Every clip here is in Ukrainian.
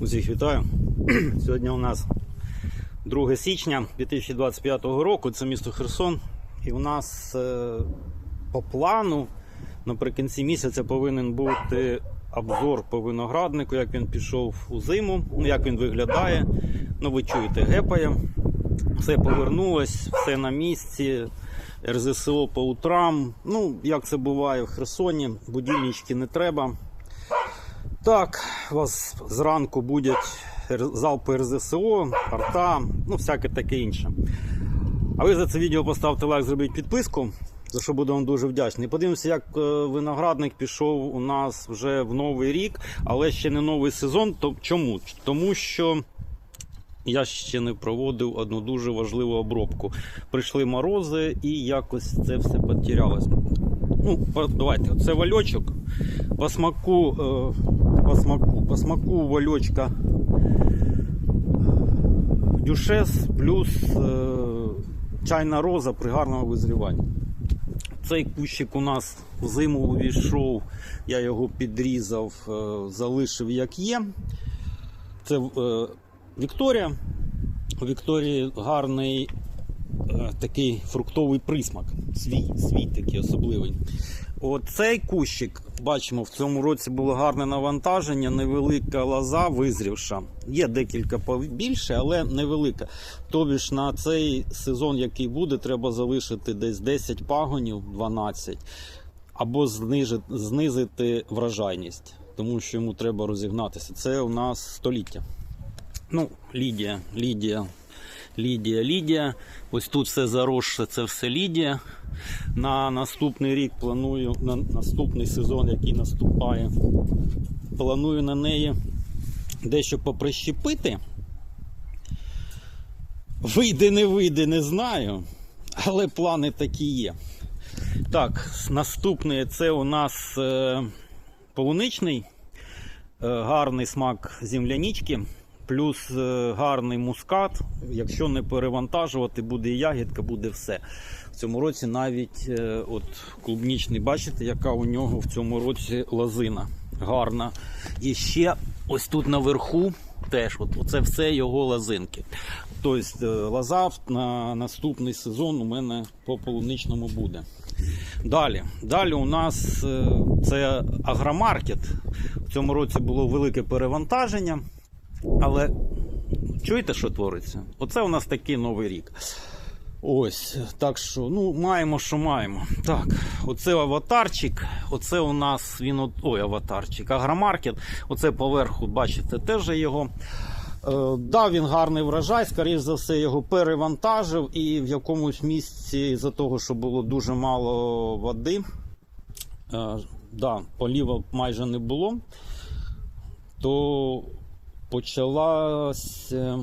Усіх вітаю. Сьогодні у нас 2 січня 2025 року. Це місто Херсон. І у нас е, по плану наприкінці місяця повинен бути обзор по винограднику, як він пішов у зиму, як він виглядає. Ну, ви чуєте, гепає. Все повернулось, все на місці. РЗСО по утрам. Ну, як це буває в Херсоні, будильнички не треба. Так, у вас зранку будуть залпи РЗСО, арта, ну всяке таке інше. А ви за це відео поставте лайк, зробіть підписку, за що буду вам дуже вдячний. Подивимося, як е, виноградник пішов у нас вже в новий рік, але ще не новий сезон. Чому? Тому що я ще не проводив одну дуже важливу обробку. Прийшли морози і якось це все потерялось. Ну, давайте, це вальочок. По смаку, е, по смаку, по смаку вальочка дюшес плюс е, чайна роза при гарному визріванні. Цей кущик у нас в зиму увійшов, я його підрізав, е, залишив як є. Це Вікторія. У Вікторії гарний такий фруктовий присмак. Свій, свій такий особливий. Оцей кущик, бачимо, в цьому році було гарне навантаження, невелика лоза визрівша. Є декілька побільше, але невелика. Тобі ж на цей сезон, який буде, треба залишити десь 10 пагонів, 12, або знижити, знизити вражайність, тому що йому треба розігнатися. Це у нас століття. Ну, Лідія, Лідія, Лідія, Лідія. Ось тут все заросше, це все Лідія. На наступний рік планую, на наступний сезон, який наступає, планую на неї дещо поприщепити. Вийде, не вийде, не знаю. Але плани такі є. Так, наступний це у нас е, полуничний, е, гарний смак землянички, плюс е, гарний мускат. Якщо не перевантажувати, буде і ягідка, буде все. В цьому році навіть е, от клубнічний, бачите, яка у нього в цьому році лозина. Гарна. І ще ось тут наверху теж, от, оце все його лозинки. Тобто е, лоза на наступний сезон у мене по полуничному буде. Далі. Далі у нас це агромаркет. В цьому році було велике перевантаження. Але чуєте, що твориться? Оце у нас такий новий рік. Ось, так що, ну, маємо, що маємо. Так, оце аватарчик, оце у нас він, от- ой, аватарчик, агромаркет, оце поверху, бачите, теж його. Е, дав він гарний врожай, скоріш за все, його перевантажив, і в якомусь місці, за того, що було дуже мало води, е, да, поліва майже не було, то почалась. е,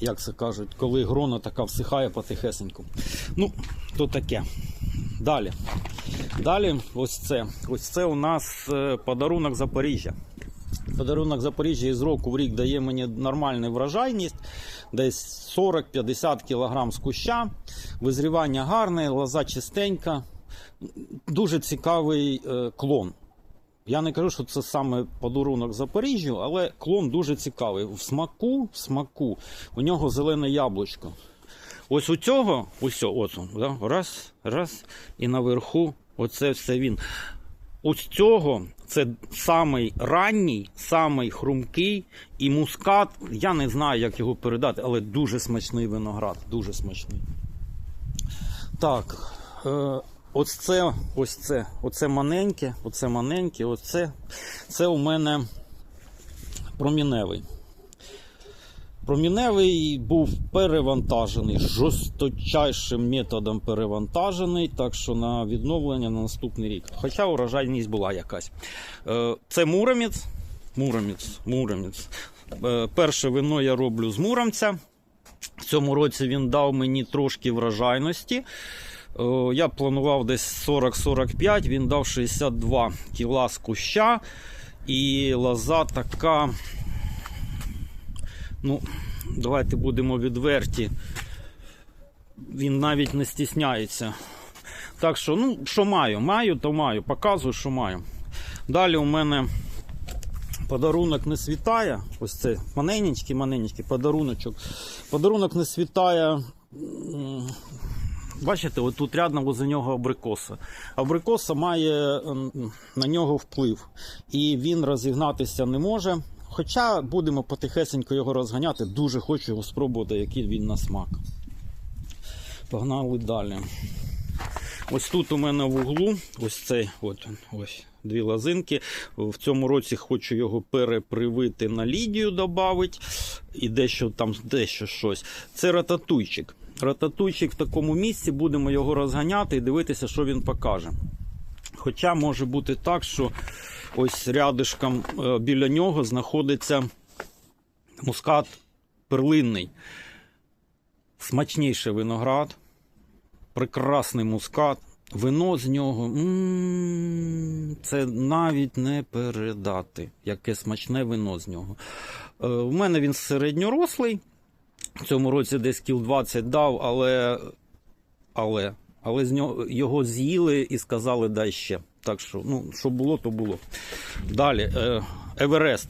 як це кажуть, коли грона така всихає потихесеньку. Ну, то таке. Далі. Далі, ось це. Ось це у нас е, подарунок Запоріжжя. Подарунок Запоріжжя із року в рік дає мені нормальну вражайність, десь 40-50 кг з куща. Визрівання гарне, лоза чистенька. Дуже цікавий е, клон. Я не кажу, що це саме подарунок Запоріжжю, але клон дуже цікавий. В смаку, в смаку, у нього зелене яблучко. Ось у цього, ось о, от, он, да, раз, раз, і наверху оце все він. Ось цього це самий ранній, самий хрумкий і мускат. Я не знаю, як його передати, але дуже смачний виноград. Дуже смачний. Так. Е, ось це, ось це, оце маленьке, оце маленьке, оце. Це у мене проміневий. Проміневий був перевантажений, жорсточайшим методом перевантажений, так що на відновлення на наступний рік. Хоча урожайність була якась. Е, Це муромець. Муромець, муромець. Е, Перше вино я роблю з муромця. В цьому році він дав мені трошки врожайності. Е, Я планував десь 40-45, він дав 62 кіла з куща. І лоза така. Ну, давайте будемо відверті. Він навіть не стісняється. Так що, ну, що маю? Маю, то маю. Показую, що маю. Далі у мене Подарунок не світає. Ось це маненечкий, маненечкий подаруночок. Подарунок не світає. Бачите, от тут рядом возле нього абрикоса. Абрикоса має на нього вплив, і він розігнатися не може. Хоча будемо потихесенько його розганяти, дуже хочу його спробувати, який він на смак. Погнали далі. Ось тут у мене в углу, ось цей, от, ось дві лозинки. В цьому році хочу його перепривити на лідію, додати, і дещо там, дещо щось. Це рататуйчик. Рататуйчик в такому місці, будемо його розганяти і дивитися, що він покаже. Хоча може бути так, що ось рядишком е, біля нього знаходиться мускат перлинний. Смачніший виноград, прекрасний мускат. Вино з нього м, це навіть не передати, яке смачне вино з нього. Е, У мене він середньорослий. Цьому році десь кіл 20 дав, але, але, але з нього, його з'їли і сказали дай ще. Так що, ну, що було, то було. Далі, е, Еверест.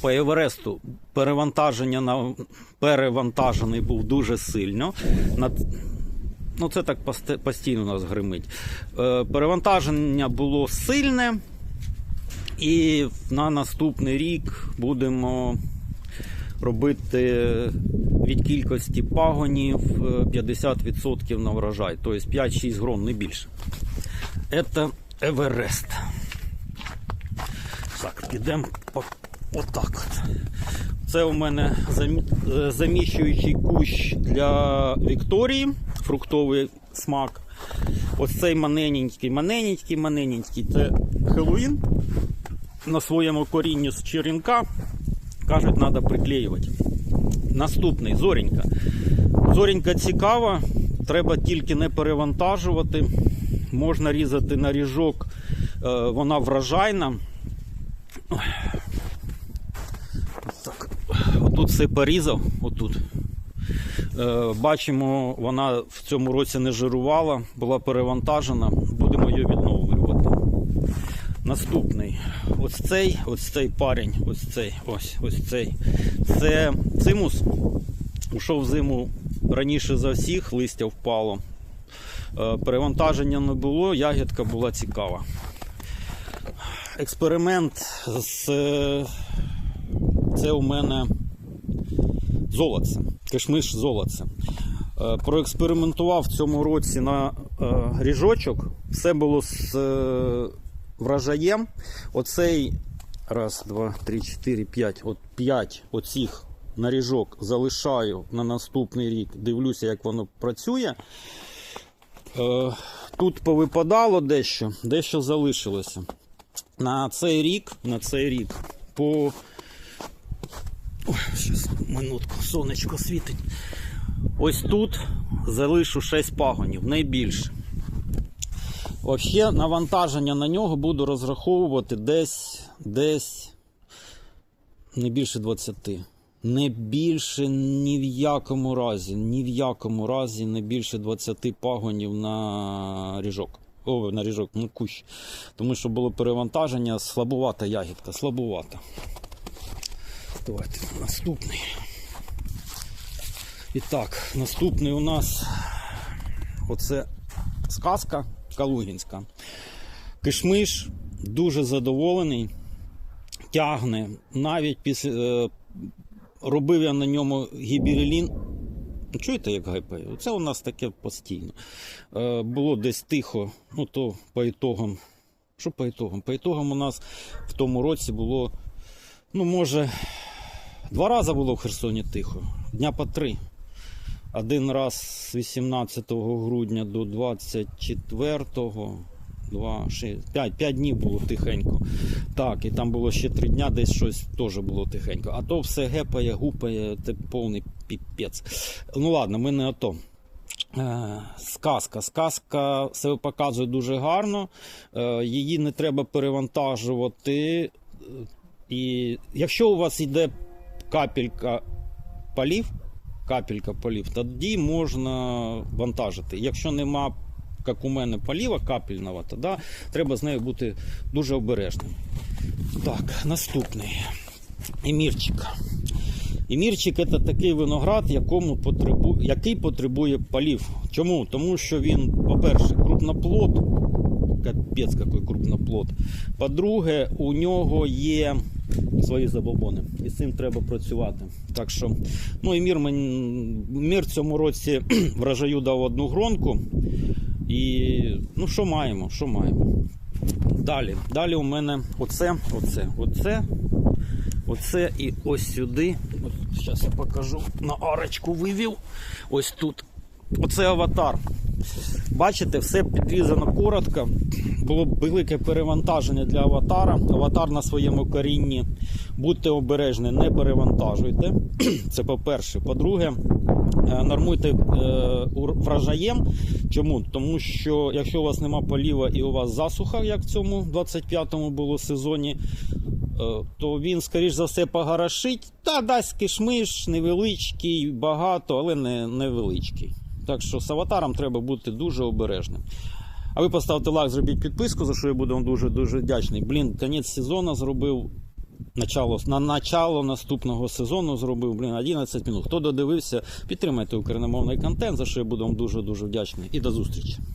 По Евересту перевантаження на перевантажений був дуже сильно. На, ну, це так постійно у нас гримить. Е, перевантаження було сильне, і на наступний рік будемо робити від кількості пагонів е, 50% на врожай, тобто 5-6 грон, не більше. Це Еверест. Так, підемо отак. От. Це у мене е, заміщуючий кущ для Вікторії, фруктовий смак. Ось цей маненький, маненький, маненький. Це Хеллоуін. На своєму корінню з черенка. Кажуть, треба приклеювати. Наступний зорінька. Зорінька цікава, треба тільки не перевантажувати. Можна різати на ріжок, е, вона вражайна. Так, отут все порізав. Отут. Е, Бачимо, вона в цьому році не жирувала, була перевантажена. Будемо її відновлювати. Наступний. Ось цей, ось цей парень, ось цей, ось, ось цей. Це цимус. Ушов зиму раніше за всіх, листя впало. Е, Перевантаження не було, ягідка була цікава. Експеримент з це у мене золоце, кишмиш золоце. Е, Проекспериментував в цьому році на е, ріжочок. Все було з врожаєм. Оцей раз, два, три, чотири, п'ять. От п'ять оцих на ріжок залишаю на наступний рік. Дивлюся, як воно працює. Е, Тут повипадало дещо, дещо залишилося. На цей рік, на цей рік по. Ой, щас, минутку, сонечко світить. Ось тут залишу 6 пагонів, найбільше. Взагалі, навантаження на нього буду розраховувати десь, десь не більше 20. Не більше ні в якому разі, ні в якому разі не більше 20 пагонів на ріжок. О, на ріжок, ну кущ. Тому що було перевантаження, слабувата ягідка, слабувата. Давайте наступний. І так, наступний у нас оце сказка Калугінська. Кишмиш дуже задоволений, тягне. Навіть після е, робив я на ньому гібірелін. Чуєте, як гайпає? Це у нас таке постійно. Е, було десь тихо, ну то по ітогам. Що по ітогам? По ітогам у нас в тому році було, ну, може, два рази було в Херсоні тихо, дня по три. Один раз з 18 грудня до 24, 2, 6, 5, 5 днів було тихенько. Так, і там було ще 3 дня, десь щось теж було тихенько. А то все гепає, гупає, це повний піпець. Ну ладно, ми не ото. Е, Сказка. Сказка себе показує дуже гарно. Е, Її не треба перевантажувати. І якщо у вас йде капелька полів, капелька полів, тоді можна вантажити. Якщо нема, як у мене, поліва капельного, тоді треба з нею бути дуже обережним. Так, наступний. Емірчик. Емірчик це такий виноград, якому потребу... який потребує полів. Чому? Тому що він, по-перше, крупноплод. Капець, який крупноплод. По-друге, у нього є свої забобони. І з цим треба працювати. Так що, ну і мір, мір цьому році врожаю дав одну гронку. І ну що маємо? Що маємо? Далі. Далі у мене оце, оце, оце, оце і ось сюди. Зараз я покажу. На арочку вивів. Ось тут. Оце аватар. Бачите, все підрізано коротко. Було велике перевантаження для аватара. Аватар на своєму корінні. Будьте обережні, не перевантажуйте. Це по-перше. По-друге, е, нормуйте е, врожаєм. Чому? Тому що якщо у вас нема поліва і у вас засуха, як в цьому 25-му було сезоні, е, то він, скоріш за все, погорошить. Та дасть кишмиш, невеличкий, багато, але не невеличкий. Так що з аватаром треба бути дуже обережним. А ви поставте лайк, зробіть підписку, за що я буду вам дуже дуже вдячний. Блін, кінець сезону зробив. Начало, на начало наступного сезону зробив блін 11 минут. Хто додивився, підтримайте україномовний контент, за що я буду вам дуже дуже вдячний. І до зустрічі.